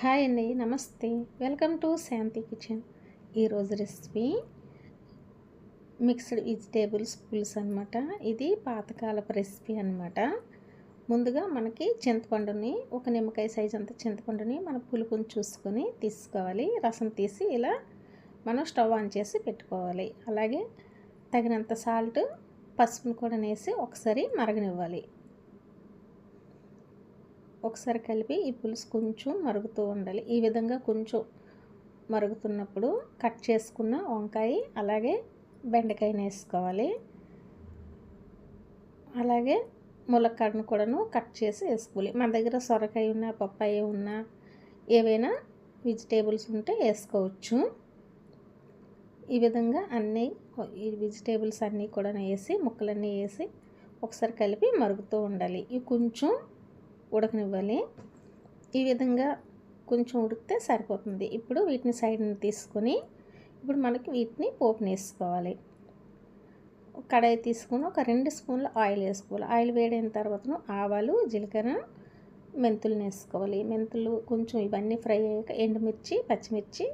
Hi అండి నమస్తే. Welcome to Shanti kitchen. ఈరోజు రెసిపీ మిక్స్డ్ వెజిటేబుల్స్ పులుసు అనమాట ఇది పాతకాలపు రెసిపీ అనమాట ముందుగా మనకి చింతపండుని ఒక నిమ్మకాయ సైజ్ అంత చింతపండుని మన పులుపుని చూసుకొని తీసుకోవాలి. రసం తీసి ఇలా మనం స్టవ్ ఆన్ చేసి పెట్టుకోవాలి. అలాగే తగినంత సాల్ట్ పసుపుని కూడా వేసి ఒకసారి మరగనివ్వాలి. ఒకసారి కలిపి ఈ పులుసు కొంచెం మరుగుతూ ఉండాలి. ఈ విధంగా కొంచెం మరుగుతున్నప్పుడు కట్ చేసుకున్న వంకాయ అలాగే బెండకాయని వేసుకోవాలి. అలాగే ములక్కాడను కూడాను కట్ చేసి వేసుకోవాలి. మన దగ్గర సొరకాయ ఉన్న పప్పాయ ఉన్నా ఏవైనా వెజిటేబుల్స్ ఉంటే వేసుకోవచ్చు. ఈ విధంగా అన్నీ ఈ వెజిటేబుల్స్ అన్నీ కూడా వేసి ముక్కలన్నీ వేసి ఒకసారి కలిపి మరుగుతూ ఉండాలి. ఇవి కొంచెం ఉడకనివ్వాలి. ఈ విధంగా కొంచెం ఉడికితే సరిపోతుంది. ఇప్పుడు వీటిని సైడ్ని తీసుకొని ఇప్పుడు మనకి వీటిని పోపుని వేసుకోవాలి కడాయి తీసుకొని ఒక రెండు స్పూన్లు ఆయిల్ వేసుకోవాలి. ఆయిల్ వేడైన తర్వాత ఆవాలు జీలకర్ర మెంతులు వేసుకోవాలి మెంతులు కొంచెం ఇవన్నీ ఫ్రై అయ్యాక ఎండుమిర్చి పచ్చిమిర్చి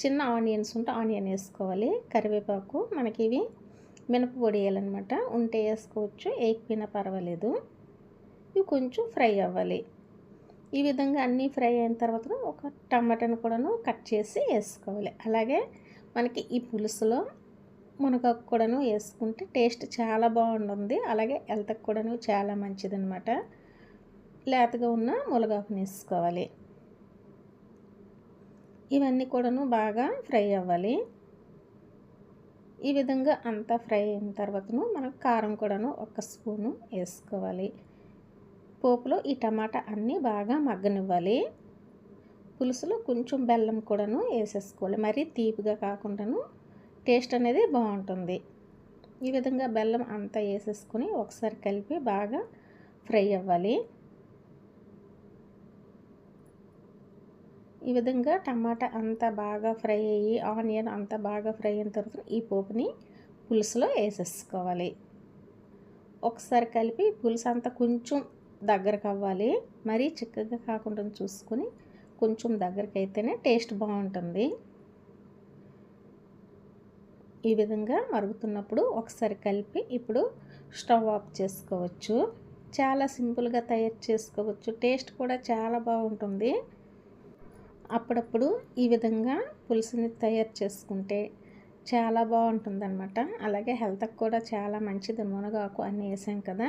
చిన్న ఆనియన్స్ ఉంటే ఆనియన్ వేసుకోవాలి. కరివేపాకు మనకి ఇవి మినపపొడి వేయాలన్నమాట. ఉంటే వేసుకోవచ్చు వేయకపోయినా పర్వాలేదు. ఇవి కొంచెం ఫ్రై అవ్వాలి. ఈ విధంగా అన్నీ ఫ్రై అయిన తర్వాత ఒక టమాటాను కూడాను కట్ చేసి వేసుకోవాలి. అలాగే మనకి ఈ పులుసులో మునగాకు కూడాను వేసుకుంటే టేస్ట్ చాలా బాగుంటుంది. అలాగే హెల్త్కి కూడాను చాలా మంచిదనమాట లేతగా ఉన్న మునగాకుని వేసుకోవాలి. ఇవన్నీ కూడాను బాగా ఫ్రై అవ్వాలి. ఈ విధంగా అంతా ఫ్రై అయిన తర్వాతను మనం కారం కూడాను ఒక స్పూను వేసుకోవాలి. పోపులో ఈ టమాటా అన్నీ బాగా మగ్గనివ్వాలి. పులుసులో కొంచెం బెల్లం కూడాను వేసేసుకోవాలి. మరీ తీపిగా కాకుండాను టేస్ట్ అనేది బాగుంటుంది. ఈ విధంగా బెల్లం అంతా వేసేసుకొని ఒకసారి కలిపి బాగా ఫ్రై అవ్వాలి. ఈ విధంగా టమాటా అంతా బాగా ఫ్రై అయ్యి ఆనియన్ అంతా బాగా ఫ్రై అయిన తర్వాత ఈ పోపుని పులుసులో వేసేసుకోవాలి. ఒకసారి కలిపి పులుసు అంతా కొంచెం దగ్గరకు అవ్వాలి మరీ చిక్కగా కాకుండా చూసుకొని కొంచెం దగ్గరికి అయితేనే టేస్ట్ బాగుంటుంది. ఈ విధంగా మరుగుతున్నప్పుడు ఒకసారి కలిపి ఇప్పుడు స్టవ్ ఆఫ్ చేసుకోవచ్చు. చాలా సింపుల్గా తయారు చేసుకోవచ్చు. టేస్ట్ కూడా చాలా బాగుంటుంది. అప్పుడప్పుడు ఈ విధంగా పులుసుని తయారు చేసుకుంటే చాలా బాగుంటుందన్నమాట. అలాగే హెల్త్కి కూడా చాలా మంచిది. మునగాకు అని వేసాం కదా.